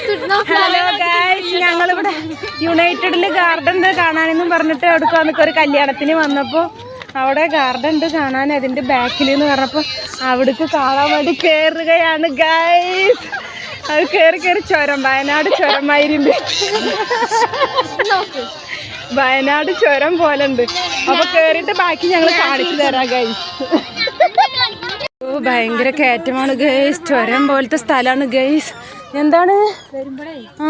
Hello guys ഞങ്ങളിവിടെ യുണൈറ്റഡിൽ garden കാണാനെന്നും പറഞ്ഞിട്ട് നിൽക്കുക ഒരു കല്യാണത്തിന് വന്നപ്പോൾ അവിടെ ഗാർഡൻ ഉണ്ട് കാണാൻ. അതിന്റെ ബാക്കിൽ എന്ന് പറഞ്ഞപ്പോൾ അവിടേക്ക് കാണാൻ വേണ്ടി കയറുകയാണ് ഗായ്സ് അത് കയറി കയറി ചുരം വയനാട് ചുരമായിട്ടുണ്ട് വയനാട് ചുരം പോലെ ഉണ്ട് അപ്പൊ കയറിയിട്ട് ബാക്കി ഞങ്ങൾ കാണിച്ചു തരാം ഗൈസ് ഓ ഭയങ്കര കയറ്റമാണ് ഗൈസ് ചുരം പോലത്തെ സ്ഥലമാണ് ഗൈസ് എന്താണ്? ആ.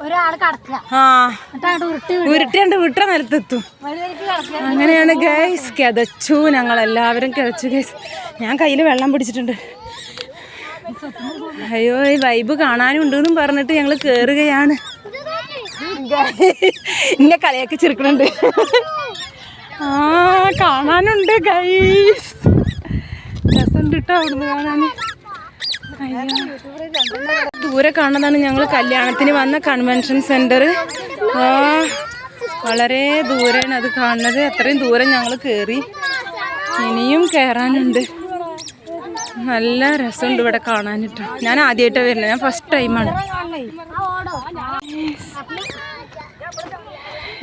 ഒരാൾ കടക്കുക. ആ. എന്നിട്ട് ഉരുട്ടി ഉരുട്ടിയാണ്ട് വിട്ട നിലത്തെത്തും. അങ്ങനെയാണ് ഗൈസ് കിതച്ചു ഞങ്ങൾ എല്ലാവരും കിതച്ചു ഗൈസ് ഞാൻ കയ്യിൽ വെള്ളം പിടിച്ചിട്ടുണ്ട്. അയ്യോ ഈ വൈബ് കാണാനും ഉണ്ടെന്നും പറഞ്ഞിട്ട് ഞങ്ങൾ കേറുകയാണ്. ഇന്നെ കലയൊക്കെ ചെറുക്കണുണ്ട്. ആ കാണാനുണ്ട് ഗൈസ് ദൂരെ കാണുന്നതാണ് ഞങ്ങൾ കല്യാണത്തിന് വന്ന കൺവെൻഷൻ സെന്റർ ആ വളരെ ദൂരെയാണ് അത് കാണുന്നത്. അത്രയും ദൂരം ഞങ്ങൾ കയറി ഇനിയും കയറാനുണ്ട് നല്ല രസമുണ്ട് ഇവിടെ കാണാനിട്ടോ. ഞാൻ ആദ്യമായിട്ടാണ് വരുന്നത്. ഞാൻ ഫസ്റ്റ് ടൈമാണ്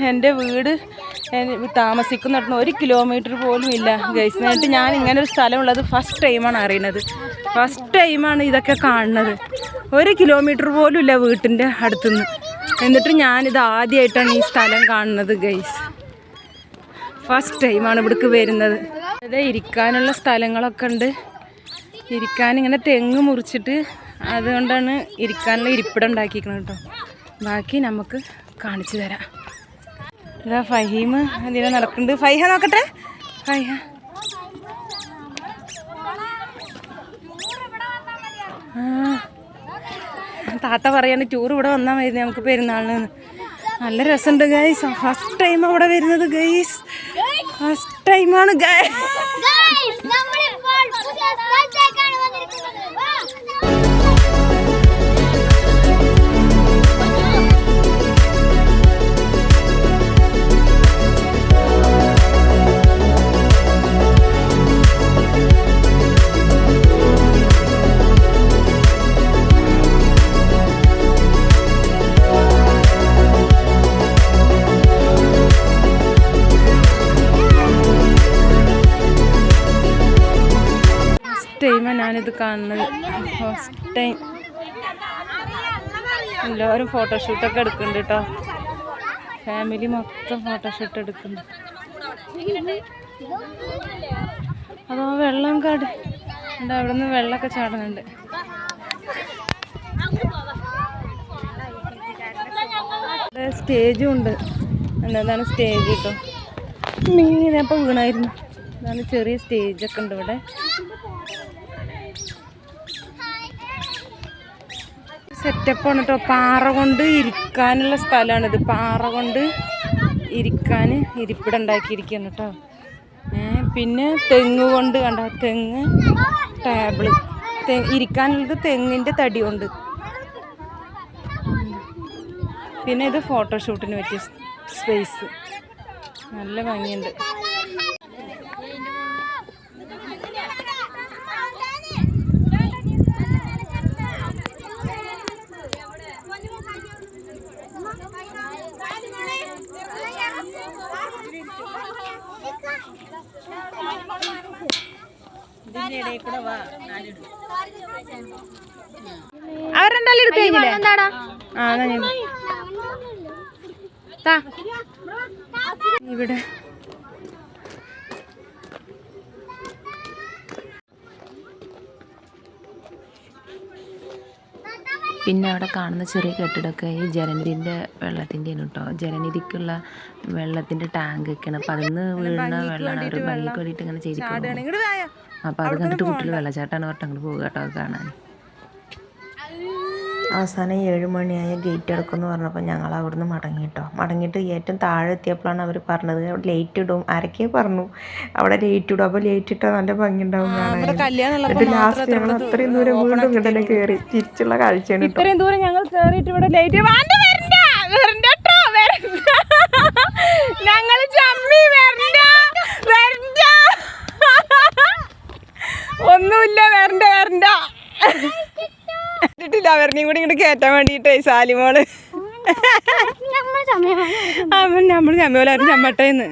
എന്റെ വീട് എൻ- താമസിക്കുന്നിടത്ത് ഒരു കിലോമീറ്റർ പോലും ഇല്ല ഗൈസ് എന്നിട്ട് ഞാൻ ഇങ്ങനെ ഒരു സ്ഥലമുള്ളത് ഫസ്റ്റ് ടൈമാണ് അറിയുന്നത്. ഫസ്റ്റ് ടൈമാണ് ഇതൊക്കെ കാണുന്നത്. ഒരു കിലോമീറ്റർ പോലും ഇല്ല വീട്ടിന്റെ അടുത്തുനിന്ന്. എന്നിട്ട് ഞാനിത് ആദ്യമായിട്ടാണ് ഈ സ്ഥലം കാണുന്നത് ഗൈസ് ഫസ്റ്റ് ടൈമാണ് ഇവിടേക്ക് വരുന്നത്. അതെ ഇരിക്കാനുള്ള സ്ഥലങ്ങളൊക്കെ ഉണ്ട്. ഇരിക്കാൻ ഇങ്ങനെ തെങ്ങ് മുറിച്ചിട്ട് അതുകൊണ്ടാണ് ഇരിക്കാനുള്ള ഇരിപ്പിടം ഉണ്ടാക്കിയിരിക്കുന്നത് കേട്ടോ. ബാക്കി നമുക്ക് കാണിച്ചു തരാം. ഇതാ ഫഹീം അതിനെ നടക്കുന്നുണ്ട്. ഫൈഹ നോക്കട്ടെ. ഫൈഹ. താത്ത പറയാണ് ടൂർ ഇവിടെ വന്നാൽ മതി നമുക്ക് പെരുന്നാളിന്. നല്ല രസമുണ്ട് ഗൈസ് ഫസ്റ്റ് ടൈം അവിടെ വരുന്നത് ഗൈസ് ഫസ്റ്റ് ടൈമാണ് ഗൈസ് ഞാനിത് കാണുന്നത്. ഫസ്റ്റ് ടൈം എല്ലാവരും ഫോട്ടോഷൂട്ടൊക്കെ എടുക്കുന്നുണ്ട് കേട്ടോ ഫാമിലി മൊത്തം ഫോട്ടോഷൂട്ട് എടുക്കുന്നുണ്ട് അതോ വെള്ളം കാട്. ഉണ്ട് അവിടെ നിന്ന് വെള്ളമൊക്കെ ചാടുന്നുണ്ട്. സ്റ്റേജും ഉണ്ട്. എന്നതാണ് സ്റ്റേജ് കേട്ടോ ഇങ്ങനെ അപ്പം വീണായിരുന്നു. അതാണ് ചെറിയ സ്റ്റേജൊക്കെ ഉണ്ട് ഇവിടെ. സെറ്റപ്പാണ് കേട്ടോ പാറ കൊണ്ട് ഇരിക്കാനുള്ള സ്ഥലമാണിത്. പാറ കൊണ്ട് ഇരിക്കാൻ ഇരിപ്പിടം ഉണ്ടാക്കിയിരിക്കുകയാണ് കേട്ടോ. പിന്നെ തെങ്ങ് കൊണ്ട് കണ്ട? തെങ്ങ് ടേബിൾ ഇരിക്കാനുള്ളത് തെങ്ങിന്റെ തടി കൊണ്ട് പിന്നെ ഇത് ഫോട്ടോഷൂട്ടിന് പറ്റിയ സ്പേസ് നല്ല ഭംഗിയുണ്ട്. ആ താ. ഇവിടെ. പിന്നെ അവിടെ കാണുന്ന ചെറിയ കെട്ടിടമൊക്കെ ഈ ജലനിധിന്റെ വെള്ളത്തിന്റെയാണ് കേട്ടോ. ജലനിധിക്കുള്ള വെള്ളത്തിന്റെ ടാങ്കൊക്കെയാണ് അപ്പം അതിൽ നിന്ന് വീഴുന്ന വെള്ളമാണ്. അവർ ഭംഗിക്ക് വേണ്ടിയിട്ട് ഇങ്ങനെ ചെയ്തിട്ടുണ്ട് അപ്പോൾ അത് കണ്ടിട്ട് കുട്ടികൾ വെള്ളച്ചാട്ടാണ് പറഞ്ഞിട്ട് അങ്ങോട്ട് പോകുക കേട്ടോ അത് കാണാൻ. അവസാനം ഏഴ് മണിയായ ഗേറ്റ് അടക്കുമെന്ന് പറഞ്ഞപ്പോൾ ഞങ്ങൾ അവിടുന്ന് മടങ്ങി കേട്ടോ. മടങ്ങിയിട്ട് ഏറ്റവും താഴെ എത്തിയപ്പോഴാണ് അവർ പറഞ്ഞത്. അവിടെ ലേറ്റ് ഇടും. ആരൊക്കെ പറഞ്ഞു. അവിടെ ലേറ്റ് ഇടും. അപ്പോൾ ലേറ്റ് ഇട്ടാൽ നല്ല ഭംഗി ഉണ്ടാവും എന്നിട്ട് ലാസ്റ്റ് ഞങ്ങൾ അത്രയും ദൂരം വീണ്ടും ഇങ്ങോട്ട് തന്നെ കയറി തിരിച്ചുള്ള കാഴ്ചയാണ് ഇത്രയും ദൂരം ഞങ്ങൾ കയറിയിട്ട് ഇവിടെ ലേറ്റ് വരണ്ട. വരണ്ട ഞങ്ങൾ ചമ്മി വരണ്ട വരണ്ട ഒന്നുമില്ല വരണ്ട വരണ്ട ഇട്ടിട്ടില്ല ഇങ്ങോട്ട് കയറ്റാൻ വേണ്ടിയിട്ടേ സാലിമോൾ അവൻ നമ്മൾ ചമ്മോലായിരുന്നു ചമ്മട്ടേന്ന്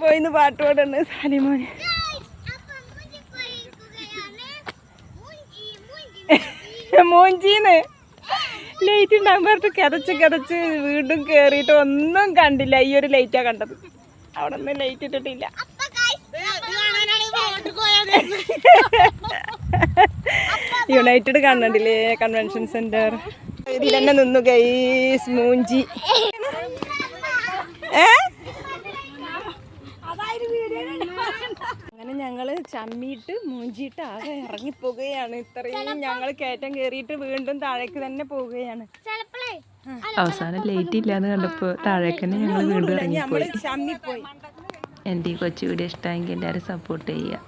പോയിന്ന് പാട്ട് പാടുന്നു സാലിമോന് മൂഞ്ചീന്ന്. ലൈറ്റ് ഉണ്ടാകുമ്പോഴത്ത് കിതച്ച് കിതച്ച് വീണ്ടും കേറിയിട്ട് ഒന്നും കണ്ടില്ല. ഈ ഒരു ലൈറ്റാ കണ്ടത്. അവിടെ ഒന്നും ലൈറ്റ് ഇട്ടിട്ടില്ല യുണൈറ്റഡ് കാണണ്ടില്ലേ കൺവെൻഷൻ സെന്റർ ഇതിൽ തന്നെ നിന്നു ഗൈസ് മൂഞ്ചി. ഏ? അങ്ങനെ ഞങ്ങൾ ചമ്മിയിട്ട് മൂഞ്ചിയിട്ട് ആകെ ഇറങ്ങിപ്പോകുകയാണ്. ഇത്രയും ഞങ്ങൾ കയറ്റം കയറിയിട്ട് വീണ്ടും താഴേക്ക് തന്നെ പോവുകയാണ്. അവസാനം ലേറ്റ് ഇല്ലാന്ന് കണ്ടപ്പോൾ താഴേക്ക് തന്നെ ഞങ്ങൾ വീണ്ടും ഇറങ്ങിപ്പോയി. എന്റെ ഈ കൊച്ചു വീഡിയോ ഇഷ്ടമെങ്കിൽ എല്ലാവരും സപ്പോർട്ട് ചെയ്യുക.